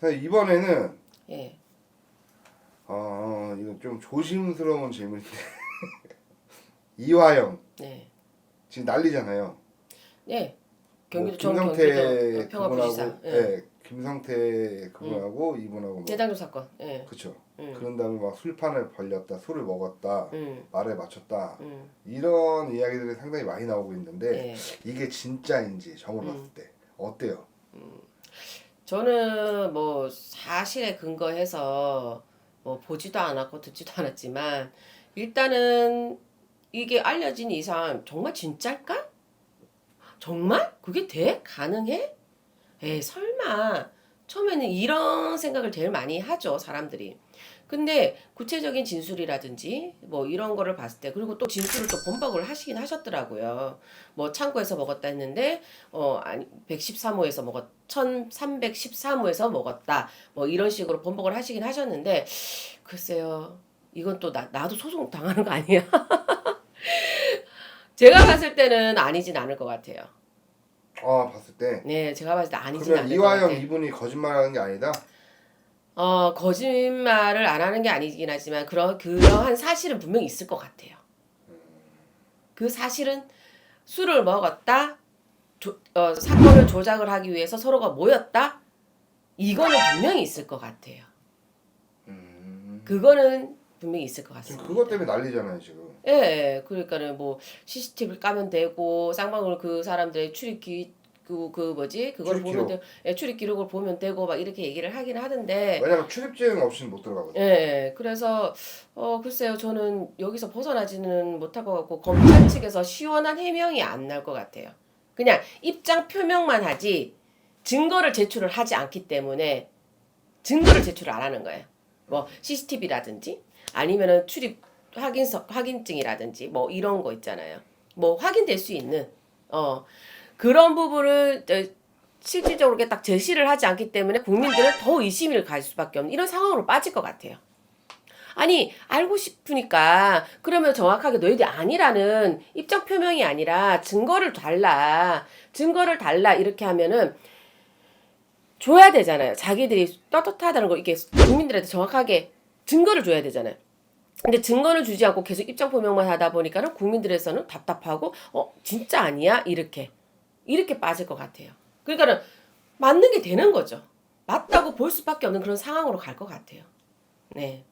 사실 이번에는 예. 아 이거 좀 조심스러운 질문인데 이화영 네. 지금 난리잖아요. 네. 뭐 경기도 전 김성태 경기도. 그분하고 예. 네, 김성태 그분하고 이분하고 뭐 대장동 사건. 예. 그쵸. 음. 그런 다음에 막 술판을 벌렸다, 술을 먹었다, 음. 말을 맞췄다 음. 이런 이야기들이 상당히 많이 나오고 있는데 예. 이게 진짜인지 점을 음. 봤을 때 어때요? 저는 뭐 사실에 근거해서 뭐 보지도 않았고 듣지도 않았지만 일단은 이게 알려진 이상 정말 진짜일까? 정말? 그게 돼? 가능해? 에이 설마 처음에는 이런 생각을 제일 많이 하죠 사람들이. 근데 구체적인 진술이라든지 뭐 이런 거를 봤을 때 그리고 또 진술을 또 번복을 하시긴 하셨더라고요. 뭐 창고에서 먹었다 했는데 어 아니 113호에서 먹었 1313호에서 먹었다. 뭐 이런 식으로 번복을 하시긴 하셨는데 글쎄요 이건 또 나, 나도 소송 당하는 거 아니야? 제가 봤을 때는 아니진 않을 것 같아요 아 봤을 때. 네 제가 봤을 때 아니진 그러면 않을 것 이화영 같아요. 이분이 거짓말하는 게 아니다. 어 거짓말을 안 하는 게 아니긴 하지만 그런 그러한 사실은 분명히 있을 것 같아요. 그 사실은 술을 먹었다 조, 어, 사건을 조작을 하기 위해서 서로가 모였다? 이거는 분명히 있을 것 같아요. 음. 그거는 분명히 있을 것 지금 같습니다. 그것 때문에 난리잖아요 지금. 예, 예, 그러니까는 뭐 CCTV를 까면 되고 쌍방울 그 사람들의 출입기 그, 그 뭐지 그걸 출입 보면 되, 예, 출입 기록을 보면 되고 막 이렇게 얘기를 하긴 하는데 왜냐면 출입증 없이는 못 들어가거든. 예, 그래서 어 글쎄요 저는 여기서 벗어나지는 못할 것 같고 검찰 측에서 시원한 해명이 안 날 것 같아요. 그냥 입장 표명만 하지 증거를 제출을 하지 않기 때문에 증거를 제출을 안 하는 거예요. 뭐 CCTV라든지 아니면은 출입 확인서 확인증이라든지 뭐 이런 거 있잖아요. 뭐 확인될 수 있는 어 그런 부분을 어, 실질적으로 딱 제시를 하지 않기 때문에 국민들은 더 의심을 가질 수밖에 없는 이런 상황으로 빠질 것 같아요. 아니 알고 싶으니까 그러면 정확하게 너희들이 아니라는 입장 표명이 아니라 증거를 달라 증거를 달라 이렇게 하면은 줘야 되잖아요. 자기들이 떳떳하다는 걸 이렇게 국민들한테 정확하게 증거를 줘야 되잖아요. 근데 증거를 주지 않고 계속 입장 표명만 하다 보니까는 국민들에서는 답답하고 어 진짜 아니야 이렇게 이렇게 빠질 것 같아요. 그러니까는 맞는 게 되는 거죠. 맞다고 볼 수밖에 없는 그런 상황으로 갈 것 같아요. 네.